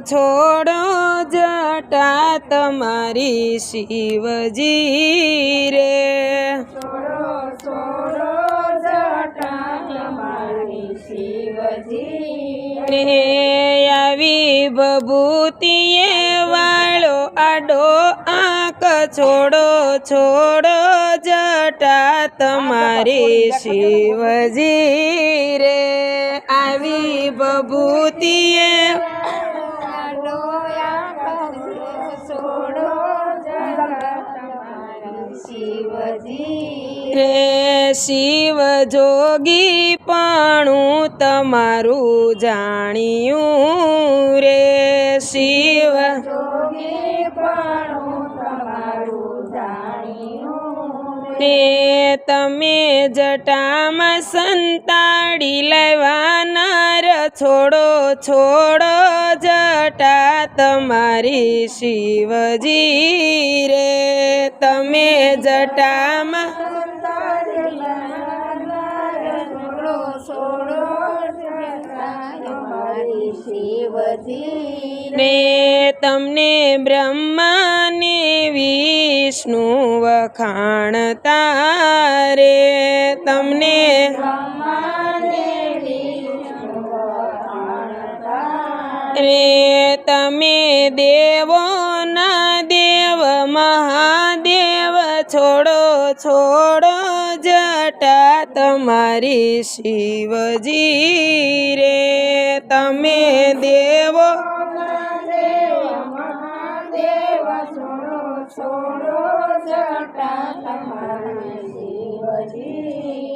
છોડો જટા તમારી શિવજી રે. શિવજી રે આવી બભૂતિએ વાળો આડો આંક છોડો છોડો જટા તમારી શિવજી રે. આવી બબૂતીએ રે શિવ જોગી પાણું તમારું જાણ્યું રે શિવ. ને તમે જટામાં સંતાડી લેવાનાર છોડો છોડો જટા તમારી શિવજી રે. તમે જટામાં છોડો જટા શિવજી ને તમને બ્રહ્માને વિષ્ણુ વખાણતા રે તમને રે તમે દેવો ના દેવ મહાદેવ છોડો છોડો જટા તમારી શિવજી રે. તમે દેવો.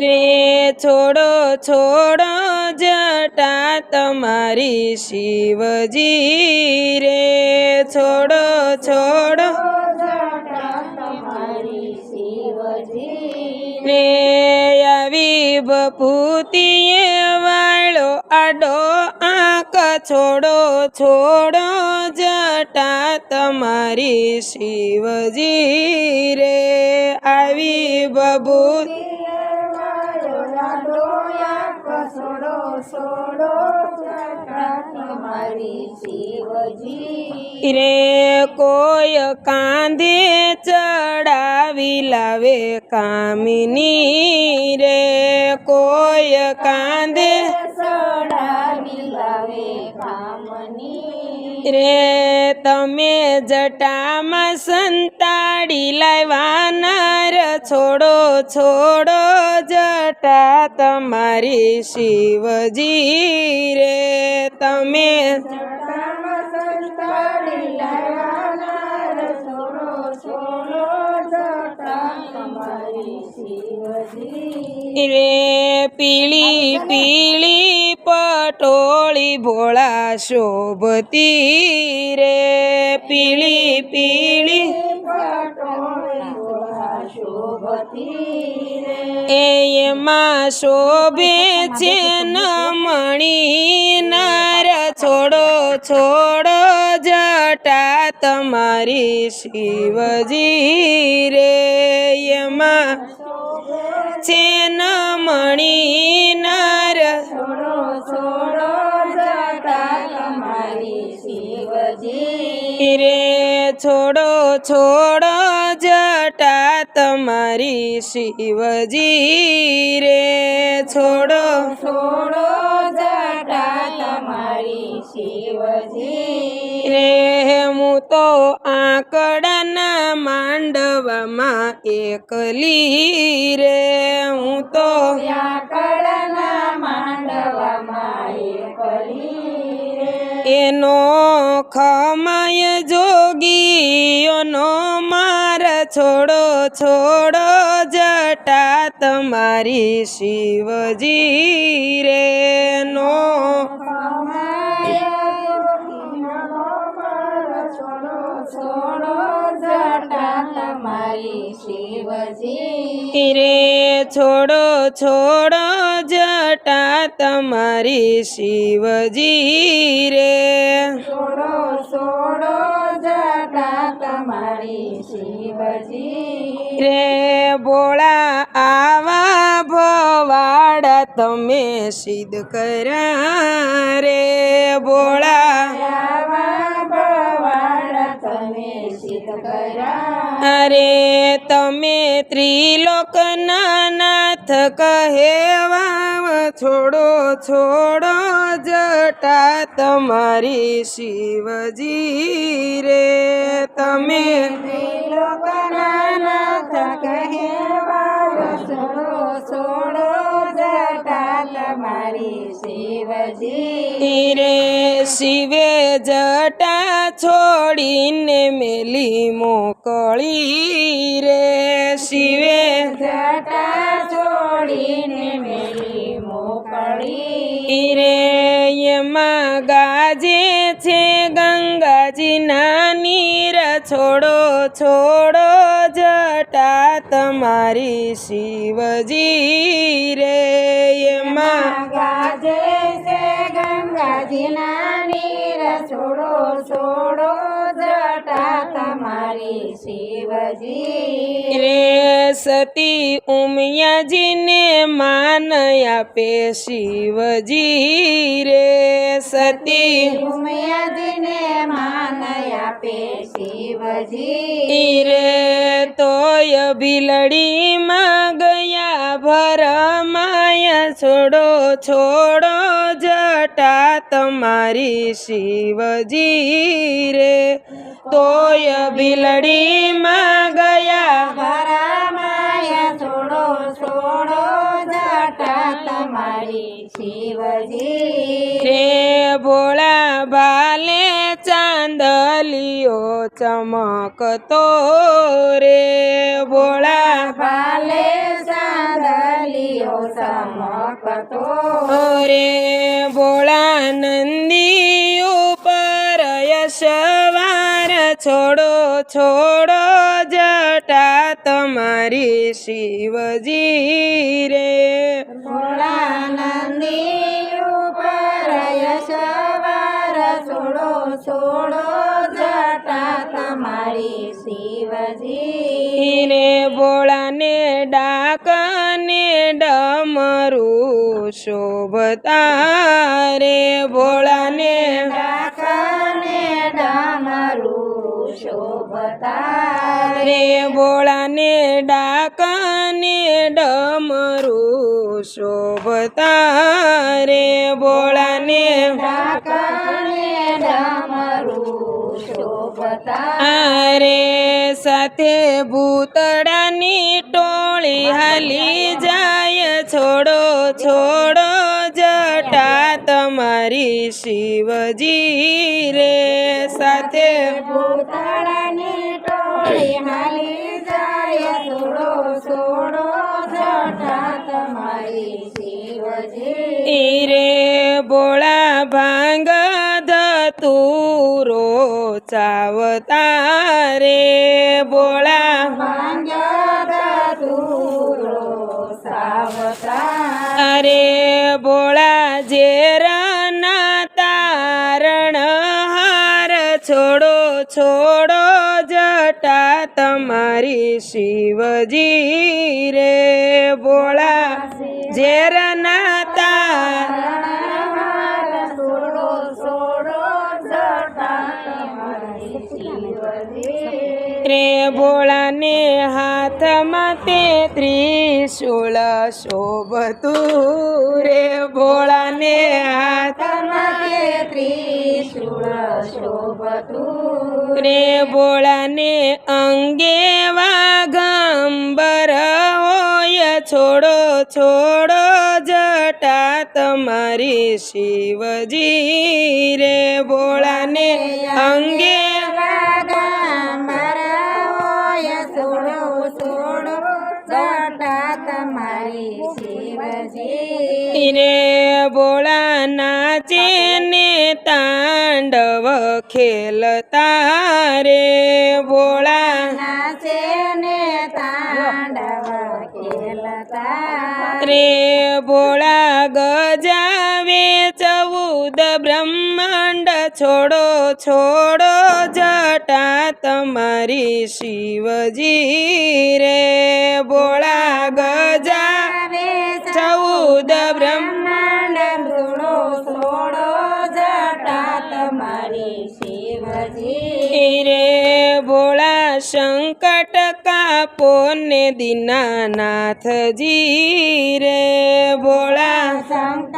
રે, છોડો છોડો જટા તમારી શિવજી રે. છોડો છોડો. જટા તમારી શિવજી રે બપૂતીએ વાળો આડો આંક છોડો છોડો જટા તમારી શિવજી રે. આવી બભૂતિ છોડો તમારી શિવજી. રે કોઈ કાંધે ચડાવી લાવે કામિની રે. કોઈ કાંધે ચડાવી લાવે કામની. રે તમે જટામાં સંતાડી લાવવાનાર છોડો છોડો જટા તમારી શિવજી રે. તમે રે. પીળી પીળી પટોળી ભોળા શોભતી રે. પીળી પીળી. એમાં શોભે છે નમણી નાર. છોડો છોડો જટા તમારી શિવજી રે. એમાં છે નમણી નર. છોડો છોડો જટા તમારી શિવજી. રે છોડો છોડો જટા તમારી શિવજી. રે છોડો છોડો જટા શિવજી રે હું તો આંકડાના માંડવામાં એકલી રે. હું તો આંકડાના માંડવામાં એકલી એનો ખમય જોગીઓનો માર છોડો છોડો જટા તમારી શિવજી રે. નો રે છોડો છોડો જટા તમારી શિવજી રે. છોડો છોડો જટા તમારી શિવજી રે. ભોળા આવા ભવાડા તમે સિદ્ધ કરા રે. ભોળા આવા અરે તમે ત્રિલોકના નાથ કહેવા છોડો છોડો જટા તમારી શિવજી રે. તમે ત્રિલોકના નાથ કહેવા છોડો છોડો જટા તમારી શિવજી રે. શિવે જટા છોડીને મેલી મોકળી રે. શિવે જટા છોડીને મેલી મોકળી રે. એમાં ગાજે છે ગંગાજીના નીર છોડો છોડો જટા તમારી શિવજી રે. એમાં ગાજે ગંગાજીના નીર છોડો છોડો તમારી શિવજી. રે સતી ઉમિયાજીને માન આપે શિવજી. રે સતી ઉમિયાજીને માન આપે શિવજી. રે તોય ભીલડીમાં ગયા ભર માયા છોડો છોડો જટા તમારી શિવજી. રે તોય બિલડીમાં ગયા. ભરામાયા છોડો છોડો જાટા તમારી શિવજી. રે ભોળા બાલે ચાંદલિયો ચમકતો રે. ભોળા બાલે ચાંદલીઓ ચમકતો રે. ભોળા નંદી યશવાર છોડો છોડો જટા તમારી શિવજી રે. ભોળાનંદી ઉપર યશવાર છોડો છોડો જટા તમારી શિવજી રે. ભોળાને ડાકને ડમરું શોભતા રે. ભોળાને ડામરું શોભતા રે ભોળાને ડાકને ડમરું શોભતા રે ભોળાને ડાકને ડામરું શોભતા અરે સાથે ભૂતડાની ટોળી હાલી જાય. છોડો છોડો જટા તમારી શિવજી રે. સાથે ભૂતળાની ટોળી હાલી જાય છોડો છોડો જટા તમારી શિવજી. રે બોળા ભાંગ ધતુરો ચાવતા રે બોળા ભાંગ ધતુરો સાવતા અરે બોળા ઝેરના છોડો જટા તમારી શિવજી રે. બોળા ઝેરના તાર છોડો છોડો જટા તમારી શિવજી રે ભોળાને હાથમાં તે ત્રિશુળ શોભતું રે. ભોળાને હાથ ત્રિશૂળ શોભતું રે બોળાને અંગે વાગંબર હોય, છોડો છોડો જટા તમારી શિવજી. રે બોળાને અંગે રે ભોળા નાચે ને તાંડવ ખેલતા રે ભોળા ને તાંડવ ખેલતા રે ભોળા ગજાવે ચૌદ બ્રહ્માંડ છોડો છોડો જટા તમારી શિવજી રે. બોળા ગજા ચૌદ બ્રહ્મ બ્રહ્માંડ છોડો જટા તમારી શિવજી રે. ભોળા સંકટ કાપો ને દીનાનાથજી રે. ભોળા સંકટ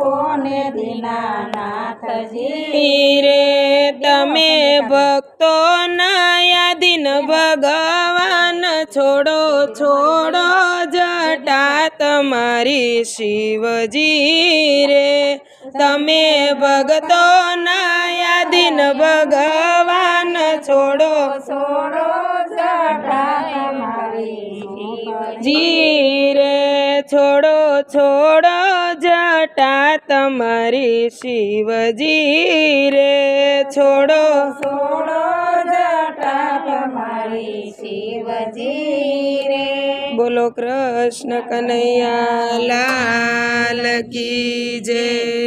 કાપો ને દીનાનાથજી રે તમે ભક્તો નાયાદીન ભગવાન છોડો છોડો જટા તમારી શિવજી રે. તમે ભગતો નાયાદીન ભગવાન છોડો છોડો જટા જી રે. છોડો છોડો તમારી શિવજી રે છોડો. છોડો જટા તમારી શિવજી રે. બોલો કૃષ્ણ કનૈયા લાલ કી જય.